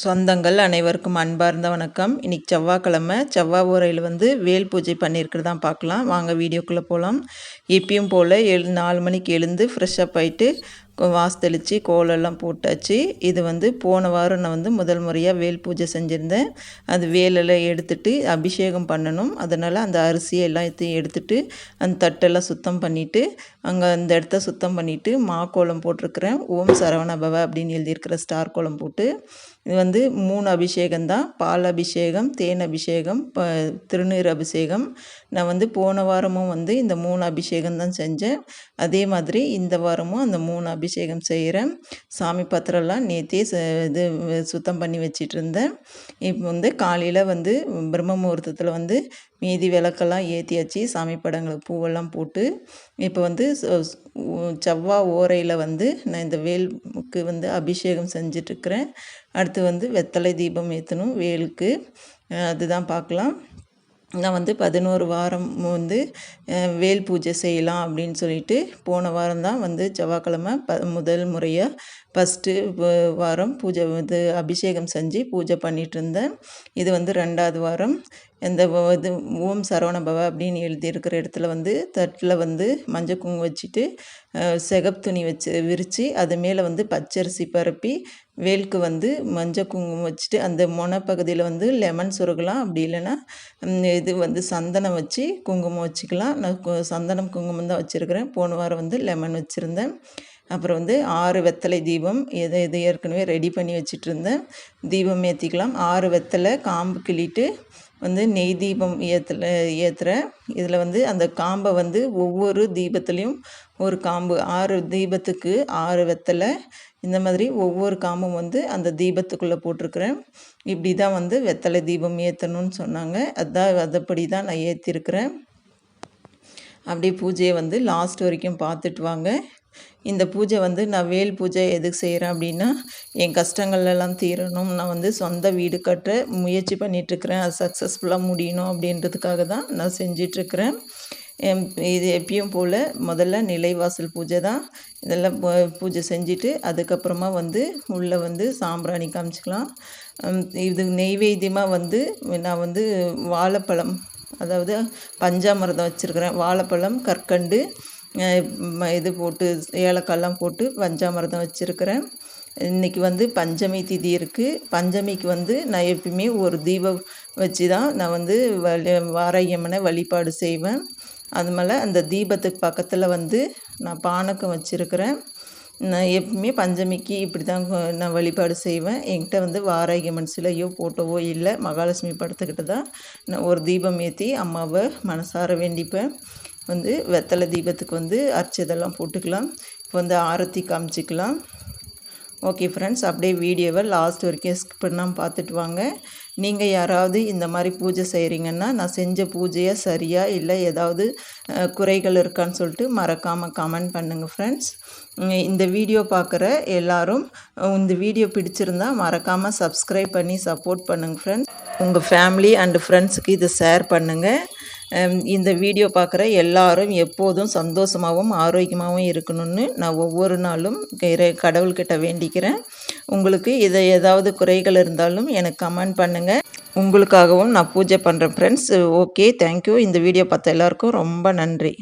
சொந்தங்கள் அனைவருக்கும் அன்பார்ந்த வணக்கம். இன்றைக்கி செவ்வாய்க்கிழமை செவ்வாய் உரையில் வந்து வேல் பூஜை பண்ணியிருக்கிறதான் பார்க்கலாம். வாங்க வீடியோக்குள்ளே போகலாம் எப்பயும் போல் எழு நாலு மணிக்கு எழுந்து ஃப்ரெஷ்ஷப் ஆகிட்டு வாசு தெளித்து கோலெல்லாம் போட்டாச்சு. இது வந்து போன வாரம் நான் வந்து முதல் முறையாக வேல் பூஜை செஞ்சுருந்தேன். அது வேலெல்லாம் எடுத்துட்டு அபிஷேகம் பண்ணணும். அதனால் அந்த அரிசியை எல்லாத்தையும் எடுத்துட்டு அந்த தட்டெல்லாம் சுத்தம் பண்ணிவிட்டு அங்கே அந்த இடத்த சுத்தம் பண்ணிவிட்டு மா கோலம் போட்டிருக்கிறேன். ஓம் சரவணபவ அப்படின்னு எழுதியிருக்கிற ஸ்டார் கோலம் போட்டு இது வந்து மூணு அபிஷேகம் தான் பால் அபிஷேகம் தேன் அபிஷேகம் ப திருநீர் அபிஷேகம். நான் வந்து போன வாரமும் வந்து இந்த மூணு அபிஷேகம் தான் செஞ்சேன். அதே மாதிரி இந்த வாரமும் அந்த மூணு அபிஷேகம் செய்கிறேன் சாமி பத்திரம்லாம் நேற்றே இது சுத்தம் பண்ணி வச்சிட்டு இருந்தேன். இப்போ வந்து காலையில் வந்து பிரம்ம முகூர்த்தத்தில் வந்து மீதி விளக்கெல்லாம் ஏற்றியாச்சு சாமி படங்களுக்கு பூவெல்லாம் போட்டு இப்போ வந்து செவ்வாய் ஓரையில் வந்து நான் இந்த வேலுக்கு வந்து அபிஷேகம் செஞ்சிட்ருக்கிறேன். அடுத்து வந்து வெத்தலை தீபம் ஏற்றணும் வேலுக்கு. அதுதான் பார்க்கலாம் நான் வந்து பதினோரு வாரம் வந்து வேல் பூஜை செய்யலாம் அப்படின்னு சொல்லிட்டு போன வாரம் தான் வந்து செவ்வாய்க்கிழமை ப முதல் முறையாக ஃபஸ்ட்டு வாரம் பூஜை இது அபிஷேகம் செஞ்சு பூஜை பண்ணிகிட்டு இருந்தேன். இது வந்து ரெண்டாவது வாரம். இந்த இது ஓம் சரவண பவ அப்படின்னு எழுதியிருக்கிற இடத்துல வந்து தட்டில் வந்து மஞ்சள் குங்குமம் வச்சுட்டு செகப் துணி வச்சு விரித்து அது மேலே வந்து பச்சரிசி பரப்பி வேலுக்கு வந்து மஞ்சள் குங்குமம் வச்சுட்டு அந்த முனைப்பகுதியில் வந்து லெமன் சுருகலாம் அப்படி இல்லைன்னா இது வந்து சந்தனம் வச்சு குங்குமம் வச்சுக்கலாம். நான் சந்தனம் குங்குமம் தான் வச்சுருக்கிறேன். போன வாரம் வந்து லெமன் வச்சுருந்தேன். அப்புறம் வந்து ஆறு வெத்தலை தீபம் எதை இது ஏற்கனவே ரெடி பண்ணி வச்சுட்டு இருந்தேன் தீபம் ஏற்றிக்கலாம் ஆறு வெத்தலை காம்பு கிள்ளிட்டு வந்து நெய் தீபம் ஏற்றுல ஏற்றுறேன் இதில் வந்து அந்த காம்பை வந்து ஒவ்வொரு தீபத்துலேயும் ஒரு காம்பு ஆறு தீபத்துக்கு ஆறு வெத்தலை. இந்த மாதிரி ஒவ்வொரு காம்பும் வந்து அந்த தீபத்துக்குள்ளே போட்டிருக்கிறேன். இப்படி தான் வந்து வெத்தலை தீபம் ஏற்றணும்னு சொன்னாங்க. அதுதான் அதைப்படி தான் நான் ஏற்றிருக்கிறேன் அப்படியே பூஜையை வந்து லாஸ்ட் வரைக்கும் பார்த்துட்டு வாங்க. இந்த பூஜை வந்து நான் வேல் பூஜை எதுக்கு செய்கிறேன் அப்படின்னா என் கஷ்டங்கள்லாம் தீரணும். நான் வந்து சொந்த வீடு கட்ட முயற்சி பண்ணிகிட்ருக்கிறேன் அது சக்ஸஸ்ஃபுல்லாக முடியணும் அப்படின்றதுக்காக தான் நான் செஞ்சிட்ருக்கிறேன் இது எப்பயும் போல் முதல்ல நிலைவாசல் பூஜை தான். இதெல்லாம் பூஜை செஞ்சுட்டு அதுக்கப்புறமா வந்து உள்ளே வந்து சாம்பிராணி காமிச்சிக்கலாம். இது நெய்வேத்தியமாக வந்து நான் வந்து வாழைப்பழம் அதாவது பஞ்சாமிரதம் வச்சுருக்கிறேன். வாழைப்பழம் கற்கண்டு இது போட்டு ஏலக்காய்லாம் போட்டு பஞ்சாமிரதம் வச்சுருக்கிறேன். இன்றைக்கி வந்து பஞ்சமி திதி இருக்குது பஞ்சமிக்கு வந்து நான் எப்பயுமே ஒரு தீபம் வச்சு தான் நான் வந்து வழி வாராயம்மனை வழிபாடு செய்வேன். அது மேலே அந்த தீபத்துக்கு பக்கத்தில் வந்து நான் பானக்கம் வச்சுருக்கிறேன். நான் எப்பவுமே பஞ்சமிக்கு இப்படி தான் நான் வழிபாடு செய்வேன். என்கிட்ட வந்து வாராகி சிலையோ ஃபோட்டோவோ இல்லை மகாலட்சுமி படத்துக்கிட்ட தான் நான் ஒரு தீபம் ஏற்றி அம்மாவை மனசார வேண்டிப்பேன். வந்து வெத்தலை தீபத்துக்கு வந்து அர்ச்சதெல்லாம் போட்டுக்கலாம். இப்போ வந்து ஆரத்தி காமிச்சிக்கலாம். ஓகே ஃப்ரெண்ட்ஸ் அப்படியே வீடியோவை லாஸ்ட் வரைக்கும் ஸ்கிப் பண்ணாமல் பார்த்துட்டு வாங்க. நீங்கள் யாராவது இந்த மாதிரி பூஜை செய்கிறீங்கன்னா நான் செஞ்ச பூஜையை சரியாக இல்லை ஏதாவது குறைகள் இருக்கான்னு சொல்லிட்டு மறக்காமல் கமெண்ட் பண்ணுங்கள் ஃப்ரெண்ட்ஸ் இந்த வீடியோ பார்க்குற எல்லோரும் இந்த வீடியோ பிடிச்சிருந்தா மறக்காமல் சப்ஸ்கிரைப் பண்ணி சப்போர்ட் பண்ணுங்கள் ஃப்ரெண்ட்ஸ் உங்கள் ஃபேமிலி அண்டு ஃப்ரெண்ட்ஸுக்கு இதை ஷேர் பண்ணுங்கள் இந்த வீடியோ பார்க்குற எல்லாரும் எப்போதும் சந்தோஷமாகவும் ஆரோக்கியமாகவும் இருக்கணும்னு நான் ஒவ்வொரு நாளும் கடவுள்கிட்ட வேண்டிக்கிறேன். உங்களுக்கு இதை ஏதாவது குறைகள் இருந்தாலும் எனக்கு கமெண்ட் பண்ணுங்கள் உங்களுக்காகவும் நான் பூஜை பண்ணுறேன் ஃப்ரெண்ட்ஸ் ஓகே தேங்க்யூ இந்த வீடியோ பார்த்த எல்லாருக்கும் ரொம்ப நன்றி.